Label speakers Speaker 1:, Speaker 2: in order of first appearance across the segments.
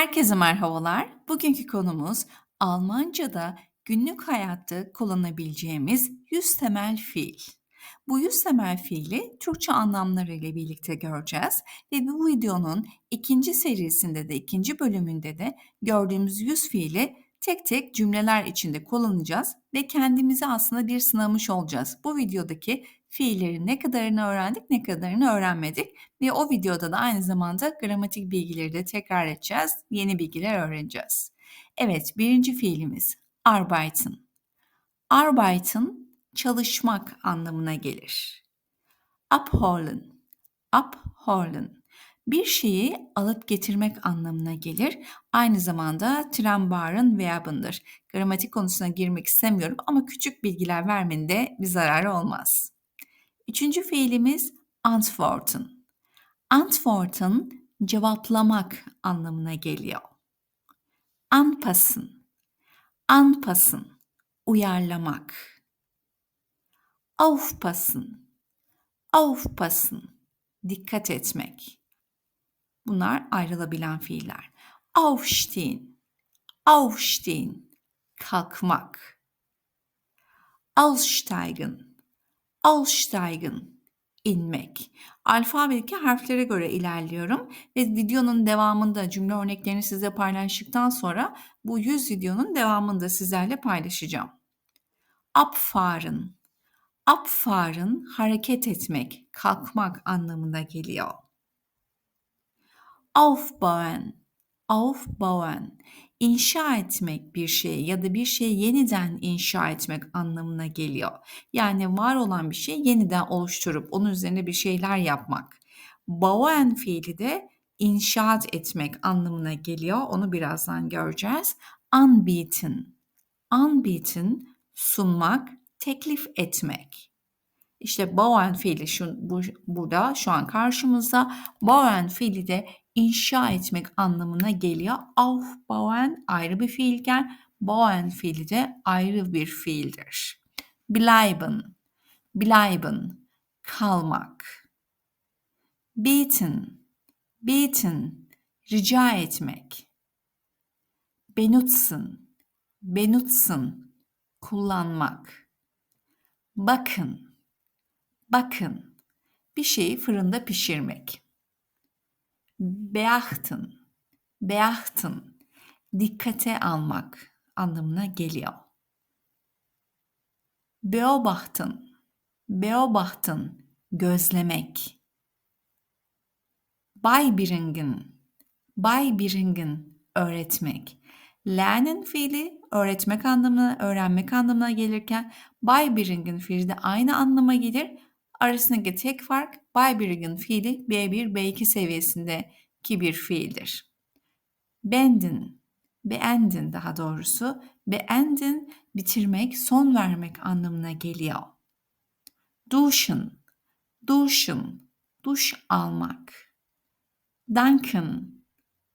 Speaker 1: Herkese merhabalar. Bugünkü konumuz Almanca'da günlük hayatta kullanabileceğimiz 100 temel fiil. Bu 100 temel fiili Türkçe anlamları ile birlikte göreceğiz ve bu videonun ikinci serisinde de ikinci bölümünde de gördüğümüz 100 fiili tek tek cümleler içinde kullanacağız ve kendimizi aslında bir sınamış olacağız. Bu videodaki fiillerin ne kadarını öğrendik, ne kadarını öğrenmedik ve o videoda da aynı zamanda gramatik bilgileri de tekrar edeceğiz, yeni bilgiler öğreneceğiz. Evet, birinci fiilimiz arbeiten. Arbeiten çalışmak anlamına gelir. Abholen, abholen bir şeyi alıp getirmek anlamına gelir. Aynı zamanda trembarın verbindir. Gramatik konusuna girmek istemiyorum ama küçük bilgiler vermenin de bir zararı olmaz. Üçüncü fiilimiz antworten. Antworten cevaplamak anlamına geliyor. Anpassen. Anpassen uyarlamak. Aufpassen. Aufpassen dikkat etmek. Bunlar ayrılabilen fiiller. Aufstehen, aufstehen, kalkmak. Aussteigen, aussteigen, inmek. Alfabedeki harflere göre ilerliyorum ve videonun devamında cümle örneklerini size paylaştıktan sonra bu 100 videonun devamında sizlerle paylaşacağım. Abfahren, abfahren hareket etmek, kalkmak anlamına geliyor aufbauen, aufbauen, inşa etmek bir şeyi ya da bir şeyi yeniden inşa etmek anlamına geliyor. Yani var olan bir şeyi yeniden oluşturup onun üzerine bir şeyler yapmak. Bauen fiili de inşaat etmek anlamına geliyor. Onu birazdan göreceğiz. Anbieten, anbieten sunmak, teklif etmek. İşte bauen fiili şu, bu, burada şu an karşımızda. Bauen fiili de inşa etmek anlamına geliyor. Aufbauen ayrı bir fiilken bauen fiili de ayrı bir fiildir. Bleiben, bleiben, kalmak. Beten, beten, rica etmek. Benutzen, benutzen, kullanmak. Bakın, bakın, bir şeyi fırında pişirmek beachten, beachten, dikkate almak anlamına geliyor. Beobachten, beobachten, gözlemek. Beibringen, beibringen, öğretmek. Lernen fiili öğretmek anlamına, öğrenmek anlamına gelirken beibringen fiili de aynı anlama gelir Arasındaki tek fark Beibringen fiili B1, B2 seviyesindeki bir fiildir. Bendin, beendin daha doğrusu, beendin bitirmek, son vermek anlamına geliyor. Duschen, duschen, duş almak. Danken,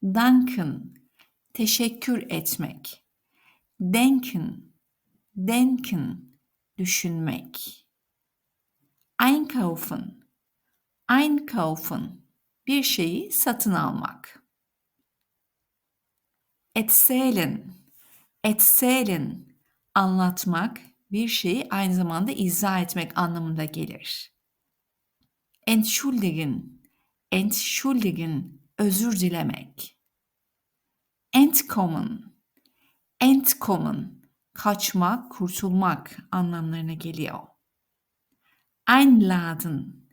Speaker 1: danken, teşekkür etmek. Denken, denken, düşünmek. Einkaufen. Einkaufen. Bir şeyi satın almak. Erzählen. Erzählen. Anlatmak, bir şeyi aynı zamanda izah etmek anlamında gelir. Entschuldigen. Entschuldigen. Özür dilemek. Entkommen. Entkommen. Kaçmak, kurtulmak anlamlarına geliyor einladen,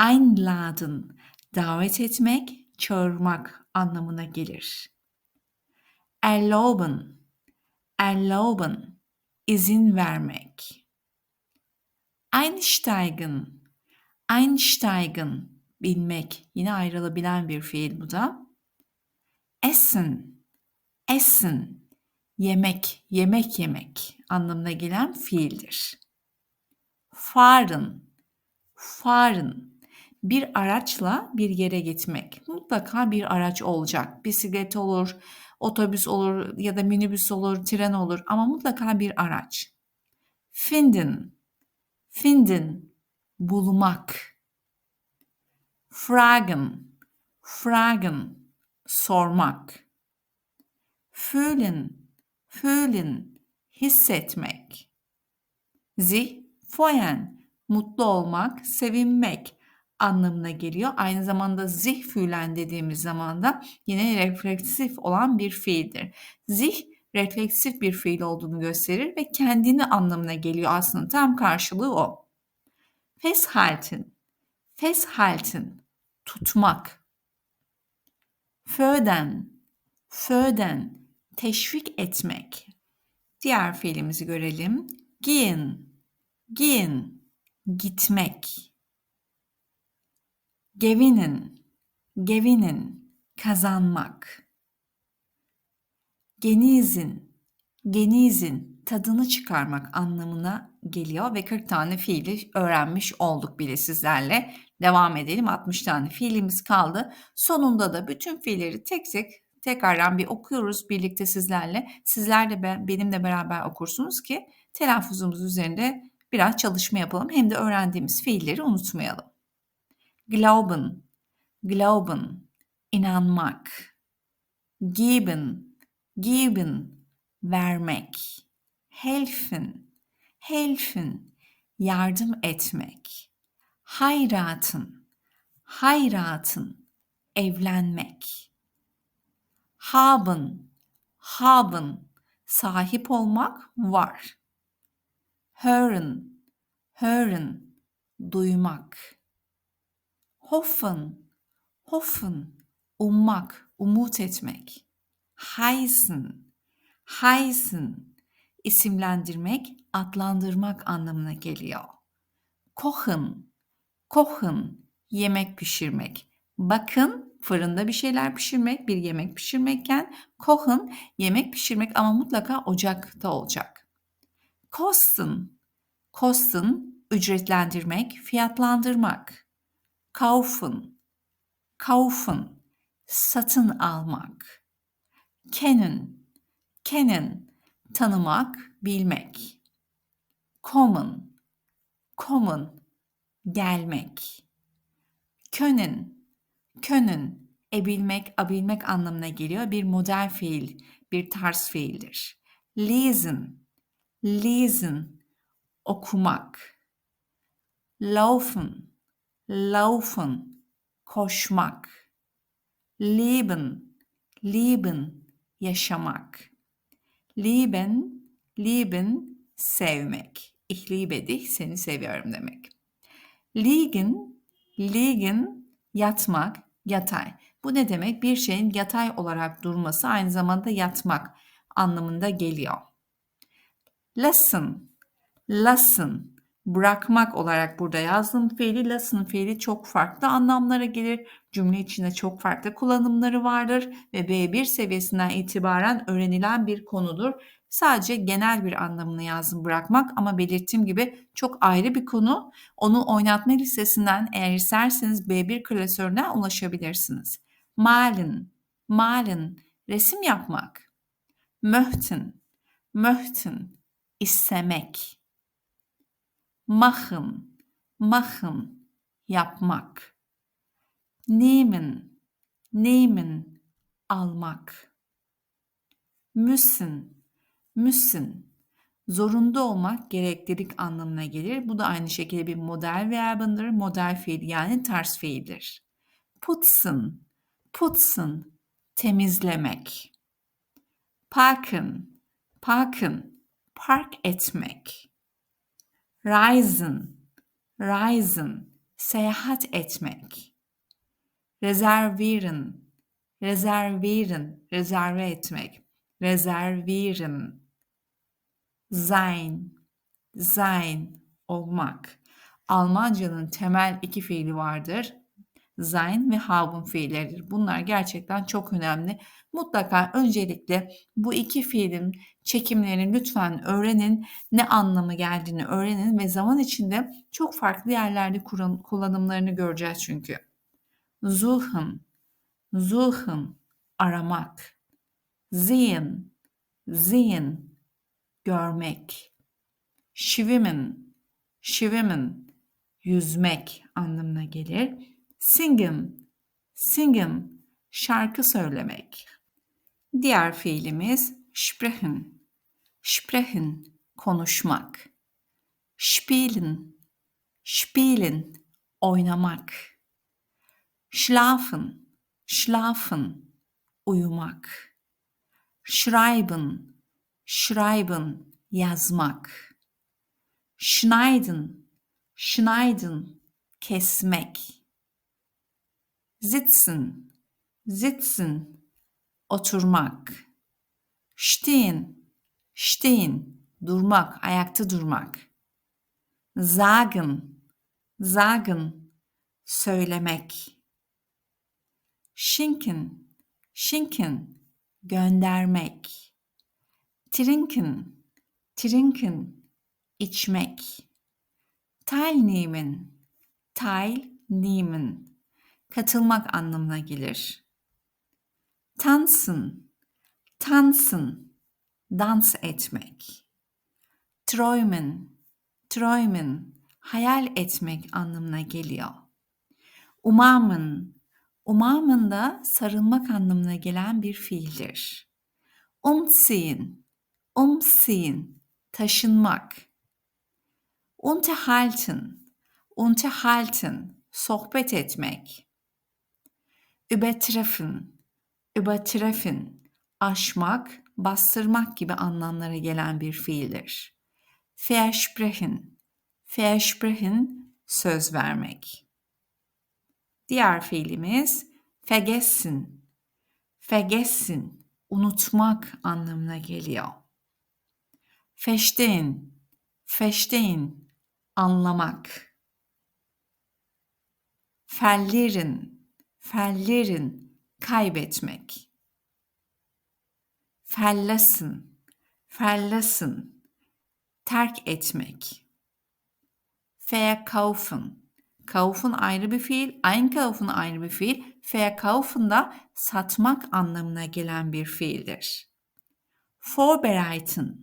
Speaker 1: einladen, davet etmek, çağırmak anlamına gelir. Erlauben, erlauben, izin vermek. Einsteigen, einsteigen, binmek. Yine ayrılabilen bir fiil bu da. Essen, essen, yemek, yemek yemek anlamına gelen fiildir fahren, fahren. Bir araçla bir yere gitmek. Mutlaka bir araç olacak. Bisiklet olur, otobüs olur ya da minibüs olur, tren olur ama mutlaka bir araç. Finden, finden, bulmak. Fragen, fragen, sormak. fühlen, fühlen, hissetmek. Sich freuen, mutlu olmak, sevinmek anlamına geliyor. Aynı zamanda sich fühlen dediğimiz zaman da yine refleksif olan bir fiildir. Sich refleksif bir fiil olduğunu gösterir ve kendini anlamına geliyor aslında tam karşılığı o. Festhalten, festhalten, tutmak. Föden, föden, teşvik etmek. Diğer fiilimizi görelim. Gehen, gehen, gitmek. Gewinnen, gewinnen, kazanmak. Genizin, genizin, tadını çıkarmak anlamına geliyor ve 40 tane fiili öğrenmiş olduk bile sizlerle. Devam edelim. 60 tane fiilimiz kaldı. Sonunda da bütün fiilleri tek tek tekrardan bir okuyoruz birlikte sizlerle. Sizler de ben, benimle beraber okursunuz ki telaffuzumuz üzerinde biraz çalışma yapalım. Hem de öğrendiğimiz fiilleri unutmayalım. Glauben, glauben, inanmak. Geben, geben, vermek. Helfen, helfen, yardım etmek. Heiraten, heiraten, evlenmek. Haben, haben, sahip olmak var. Hören, hören, duymak. Hoffen, hoffen, ummak, umut etmek. Heißen, heißen, isimlendirmek, adlandırmak anlamına geliyor. Kochen, kochen, yemek pişirmek. Bakın fırında bir şeyler pişirmek, bir yemek pişirmekken kochen yemek pişirmek ama mutlaka ocakta olacak. Kosten, kosten ücretlendirmek, fiyatlandırmak. Kaufen, kaufen satın almak. Kennen, kennen tanımak, bilmek. Kommen, kommen gelmek. Können, können ebilmek, abilmek anlamına geliyor. Bir model fiil, bir tarz fiildir. Lesen, lesen okumak. Laufen, laufen koşmak. Leben, leben yaşamak. Lieben, lieben sevmek. Ich liebe dich, seni seviyorum demek. Liegen, liegen yatmak, yatay. Bu ne demek? Bir şeyin yatay olarak durması aynı zamanda yatmak anlamında geliyor. Lassen, lassen bırakmak olarak burada yazdım fiili. Lassen fiili çok farklı anlamlara gelir. Cümle içinde çok farklı kullanımları vardır ve B1 seviyesinden itibaren öğrenilen bir konudur. Sadece genel bir anlamını yazdım bırakmak ama belirttiğim gibi çok ayrı bir konu. Onu oynatma listesinden eğer isterseniz B1 klasörüne ulaşabilirsiniz. Malen, malen, resim yapmak. Möchten, möchten, istemek machen, machen, yapmak. Nehmen, nehmen, almak. Müssen, müssen, zorunda olmak, gereklilik anlamına gelir. Bu da aynı şekilde bir model verbindir. Model fiil yani ters fiildir. Putzen, putzen, temizlemek. Parken, parken, park etmek. Reisen, reisen, seyahat etmek. Reservieren, reservieren, rezerve etmek. Reservieren. Sein, sein, olmak. Almancanın temel iki fiili vardır sein ve haben fiilleridir. Bunlar gerçekten çok önemli. Mutlaka öncelikle bu iki fiilin çekimlerini lütfen öğrenin. Ne anlamı geldiğini öğrenin ve zaman içinde çok farklı yerlerde kullanımlarını göreceğiz çünkü. Suchen, suchen, aramak. Sehen, sehen, görmek. Schwimmen, schwimmen, yüzmek anlamına gelir Singing, singing, şarkı söylemek. Diğer fiilimiz sprechen. Sprechen konuşmak. Spielen. Spielen oynamak. Schlafen. Schlafen uyumak. Schreiben. Schreiben yazmak. Schneiden. Schneiden kesmek. Sitzen. Sitzen oturmak. Stehen, stehen, durmak, ayakta durmak. Sagen, sagen, söylemek. Schinken, schinken, göndermek. Trinken, trinken, içmek. Teilnehmen, teilnehmen, katılmak anlamına gelir. Tanzen, tanzen, dans etmek. Träumen, träumen, hayal etmek anlamına geliyor. Umarmen, umarmen da sarılmak anlamına gelen bir fiildir. Umziehen, umziehen, taşınmak. Unterhalten, unterhalten, sohbet etmek. Übertreffen, übertreffen, aşmak, bastırmak gibi anlamlara gelen bir fiildir. Versprechen, versprechen, söz vermek. Diğer fiilimiz vergessen, vergessen, unutmak anlamına geliyor. Verstehen, verstehen, anlamak. Verlieren, verlieren, kaybetmek. Fellasın, fellasın, terk etmek. Verkaufen, kaufen ayrı bir fiil, einkaufen ayrı bir fiil, verkaufen da satmak anlamına gelen bir fiildir. Vorbereiten,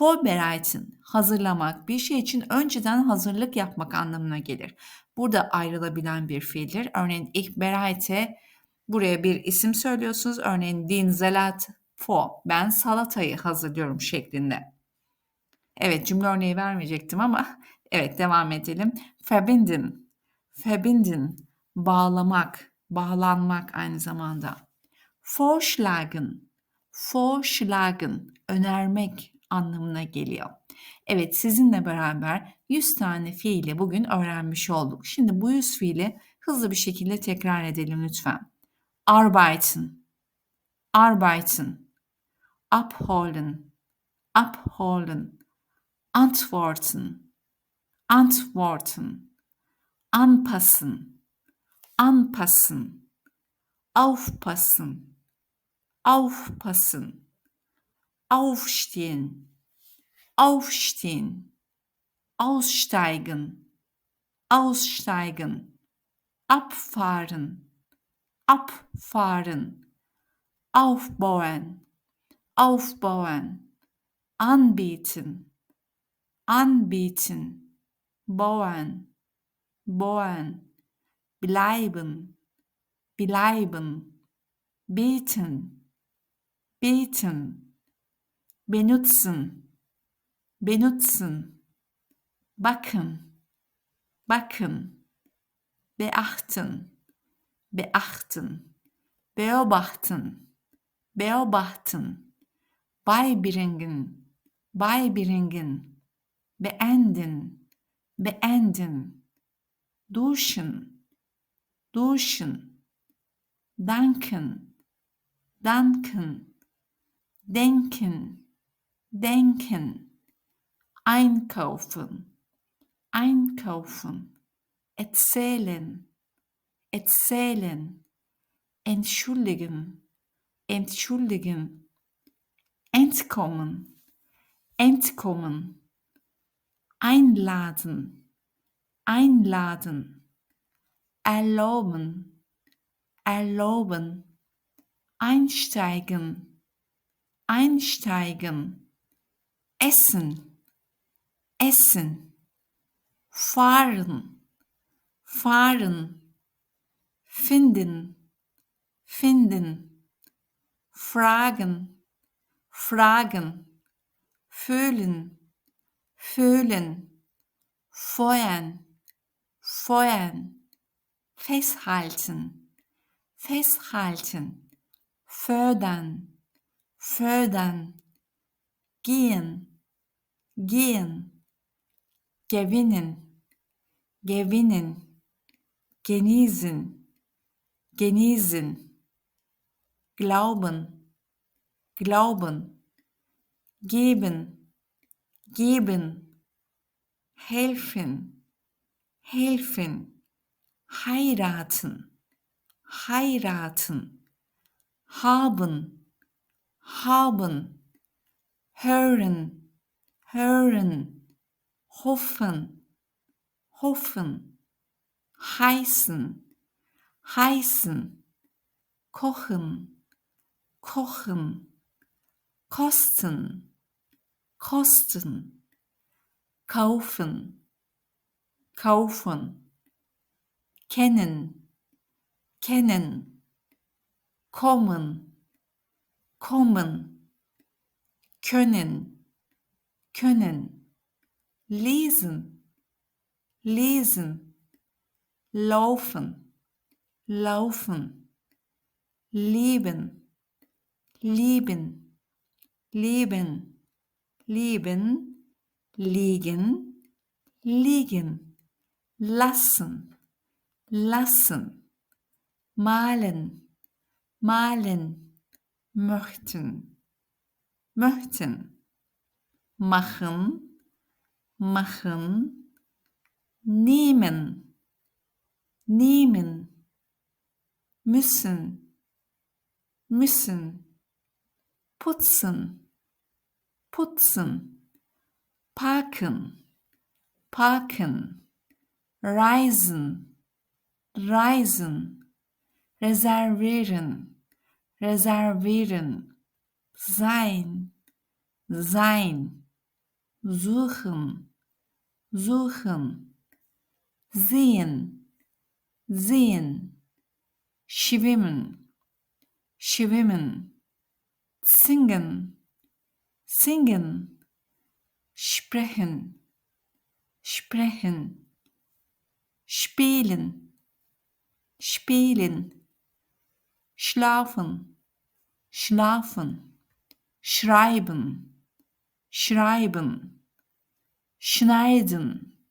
Speaker 1: vorbereiten, hazırlamak, bir şey için önceden hazırlık yapmak anlamına gelir. Burada ayrılabilen bir fiildir. Örneğin ich bereite Buraya bir isim söylüyorsunuz. Örneğin din Salat for. Ben salatayı hazırlıyorum şeklinde. Evet cümle örneği vermeyecektim ama evet devam edelim. Verbinden. Verbinden. Bağlamak. Bağlanmak aynı zamanda. Vorschlagen. Vorschlagen. Önermek anlamına geliyor. Evet sizinle beraber 100 tane fiili bugün öğrenmiş olduk. Şimdi bu 100 fiili hızlı bir şekilde tekrar edelim lütfen arbeiten, arbeiten, abholen, abholen, antworten, antworten, anpassen, anpassen, aufpassen, aufpassen, aufstehen, aufstehen, aussteigen, aussteigen, abfahren, abfahren, aufbauen, aufbauen, anbieten, anbieten, bauen, bauen, bleiben, bleiben, beten, beten, benutzen, benutzen, backen, backen, beachten beachten, beobachten, beobachten, beibringen, beibringen, beenden, beenden, duschen, duschen, danken, danken, denken, denken, einkaufen, einkaufen, erzählen, erzählen, entschuldigen, entschuldigen, entkommen, entkommen, einladen, einladen, erlauben, erlauben, einsteigen, einsteigen, essen, essen, fahren, fahren, finden, finden, fragen, fragen, fühlen, fühlen, feuern, feuern, festhalten, festhalten, fördern, fördern, gehen, gehen, gewinnen, gewinnen, genießen, genießen, glauben, glauben, geben, geben, helfen, helfen, heiraten, heiraten, haben, haben, hören, hören, hoffen, hoffen, heißen, heißen, kochen, kochen, kosten, kosten, kaufen, kaufen, kennen, kennen, kommen, kommen, können, können, lesen, lesen, laufen, laufen, leben, lieben, leben, lieben, liegen, liegen, lassen, lassen, malen, malen, möchten, möchten, machen, machen, nehmen, nehmen, müssen, müssen, putzen, putzen, parken, parken, reisen, reisen, reservieren, reservieren, sein, sein, suchen, suchen, sehen, sehen, schwimmen, schwimmen, singen, singen, sprechen, sprechen, spielen, spielen, schlafen, schlafen, schreiben, schreiben, schneiden,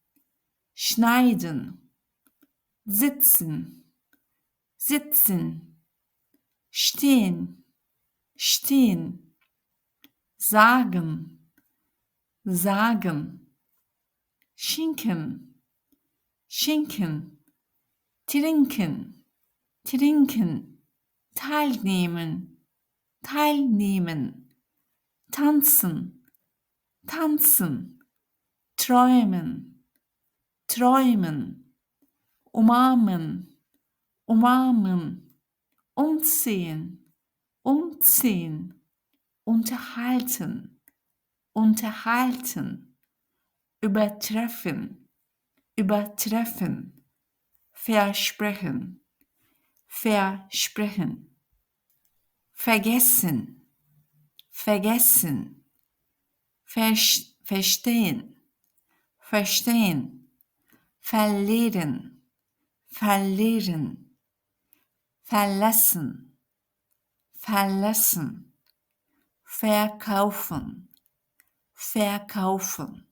Speaker 1: schneiden, sitzen, sitzen, stehen, stehen, sagen, sagen, schinken, schinken, trinken, trinken, teilnehmen, teilnehmen, tanzen, tanzen, träumen, träumen, umarmen, umarmen, umziehen, umziehen, unterhalten, unterhalten, übertreffen, übertreffen, versprechen, versprechen, vergessen, vergessen, verstehen, verstehen, verlieren, verlieren, verlassen, verlassen, verkaufen, verkaufen,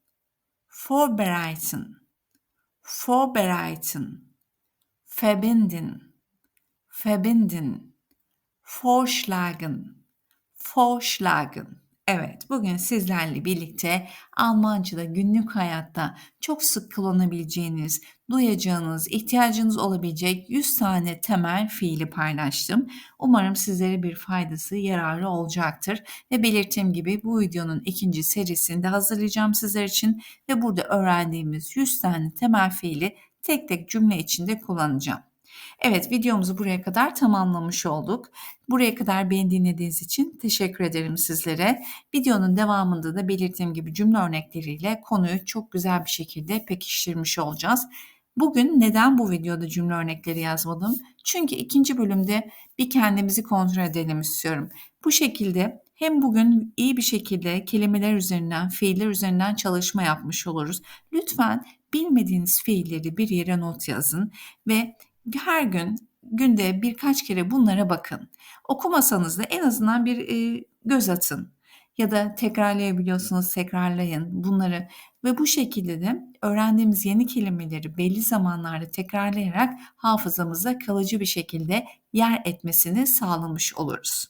Speaker 1: vorbereiten, vorbereiten, verbinden, verbinden, vorschlagen, vorschlagen. Evet, bugün sizlerle birlikte Almanca'da günlük hayatta çok sık kullanabileceğiniz, duyacağınız, ihtiyacınız olabilecek 100 tane temel fiili paylaştım. Umarım sizlere bir faydası, yararı olacaktır. Ve belirttiğim gibi bu videonun ikinci serisini de hazırlayacağım sizler için ve burada öğrendiğimiz 100 tane temel fiili tek tek cümle içinde kullanacağım. Evet videomuzu buraya kadar tamamlamış olduk. Buraya kadar beni dinlediğiniz için teşekkür ederim sizlere. Videonun devamında da belirttiğim gibi cümle örnekleriyle konuyu çok güzel bir şekilde pekiştirmiş olacağız. Bugün neden bu videoda cümle örnekleri yazmadım? Çünkü ikinci bölümde bir kendimizi kontrol edelim istiyorum. Bu şekilde hem bugün iyi bir şekilde kelimeler üzerinden, fiiller üzerinden çalışma yapmış oluruz. Lütfen bilmediğiniz fiilleri bir yere not yazın ve her gün günde birkaç kere bunlara bakın. Okumasanız da en azından bir e, göz atın ya da tekrarlayabiliyorsunuz tekrarlayın bunları ve bu şekilde de öğrendiğimiz yeni kelimeleri belli zamanlarda tekrarlayarak hafızamızda kalıcı bir şekilde yer etmesini sağlamış oluruz.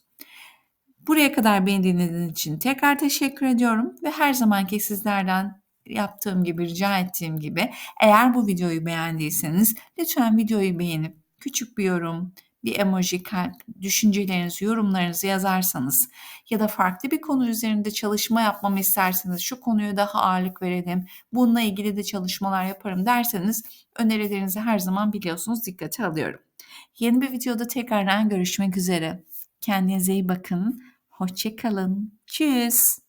Speaker 1: Buraya kadar beni dinlediğiniz için tekrar teşekkür ediyorum ve her zamanki sizlerden yaptığım gibi, rica ettiğim gibi eğer bu videoyu beğendiyseniz lütfen videoyu beğenip küçük bir yorum, bir emoji, kalp, düşüncelerinizi, yorumlarınızı yazarsanız ya da farklı bir konu üzerinde çalışma yapmamı isterseniz şu konuya daha ağırlık verelim, bununla ilgili de çalışmalar yaparım derseniz önerilerinizi her zaman biliyorsunuz dikkate alıyorum. Yeni bir videoda tekrardan görüşmek üzere. Kendinize iyi bakın. Hoşçakalın. Tschüss.